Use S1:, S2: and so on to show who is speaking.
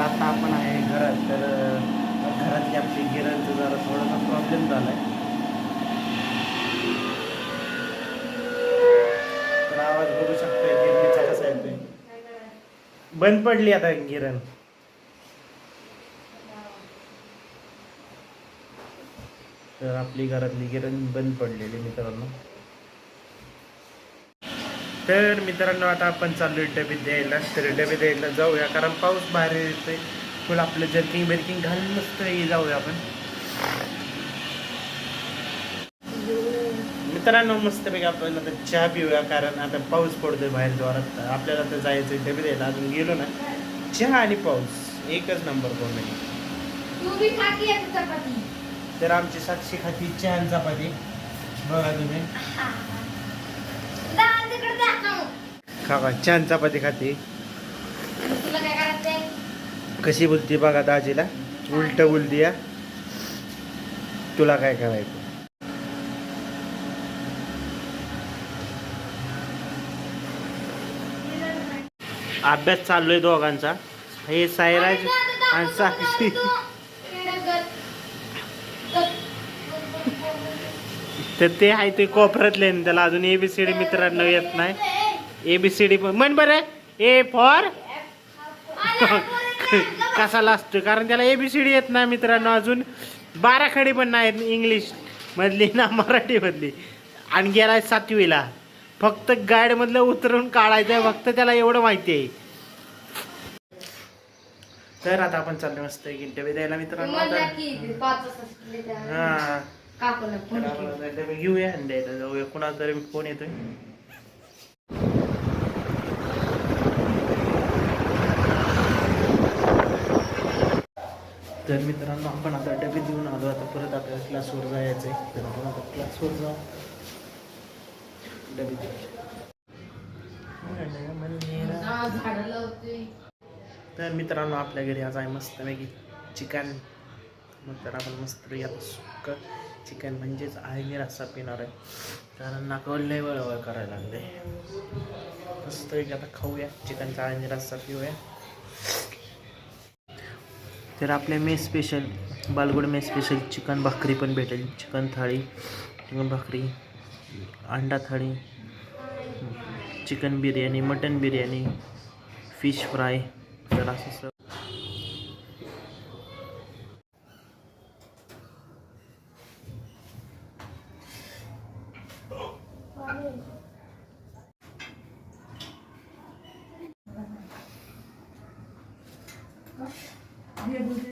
S1: आता आपण आहे घरात तर घरातली आपली गिरांचं जरा थोडासा प्रॉब्लेम झाला आहे आवाज बघू शकतोय गिरणीचा कसा येतोय बंद पडली आता गिरण तर आपली घरातली गिरण बंद पडलेली मित्रांनो. तर मित्रांनो आता आपण चाललोय डबे द्यायला. तर डबे द्यायला जाऊया कारण पाऊस बाहेर येतोय. फुल आपलं जर्किंग बिर्किंग घालून मस्त जाऊया आपण. मित्रांनो मस्तपैकी आपण आता चहा पिऊया कारण आता पाऊस पडतोय बाहेर जोरात. आपल्याला आता जायचं डबे द्यायला. अजून गेलो ना चहा आणि पाऊस एकच नंबर कॉम्बिनेशन
S2: तू बी खा की एक चपाती.
S1: तर आमची साक्षी खाती चहा चपाती. बघा तुम्ही. डाळ तिकडे दाखव खा खा चहा आणि चपाती खाते. कशी बोलते बघा दाजीला उलट बोलती या तुला काय करायचं? अभ्यास चाललोय दोघांचा. हे साईराज आणि साक्षी. तर ते आहे ते कोपऱ्यातले त्याला अजून एबीसीडी मित्रांनो येत नाही. एबीसीडी पण म्हण बरं. ए फॉर
S2: कसाला
S1: असतो कारण त्याला एबीसीडी येत नाही मित्रांनो अजून. बारा खडी पण नाहीत इंग्लिश मधली ना मराठी मधली. आणि गेलाय सातवीला. फक्त गाईड मधलं उतरून काढायचं आहे फक्त त्याला एवढं माहिती आहे. तर आता आपण चाललो मस्त डबे द्यायला मित्रांनो
S2: हा.
S1: घेऊया द्यायला जाऊया. कुणाला तरी फोन येतोय. तर मित्रांनो आपण आता डबे देऊन आलो. आता परत आपल्याला क्लासवर जायचं आहे. तर आपण आता क्लासवर जाऊ. डबे देऊ तर मित्रांनो आपल्या घरी आज आहे मस्तपैकी चिकन. मग तर आपण मस्त आता सुक्क चिकन म्हणजेच आहे मी रस्सा पिणार आहे. कारण नाकावर लय वळवळ करायला लागले. मस्तपैकी आता खाऊया. चिकनचा आहे रस्सा पिऊया. तर आपल्या मेस स्पेशल बालगुड मेस स्पेशल चिकन भाकरी पण भेटेल. चिकन थाळी चिकन भाकरी अंडा थाळी chicken biryani mutton biryani fish fry तर असं सर्व. Dia.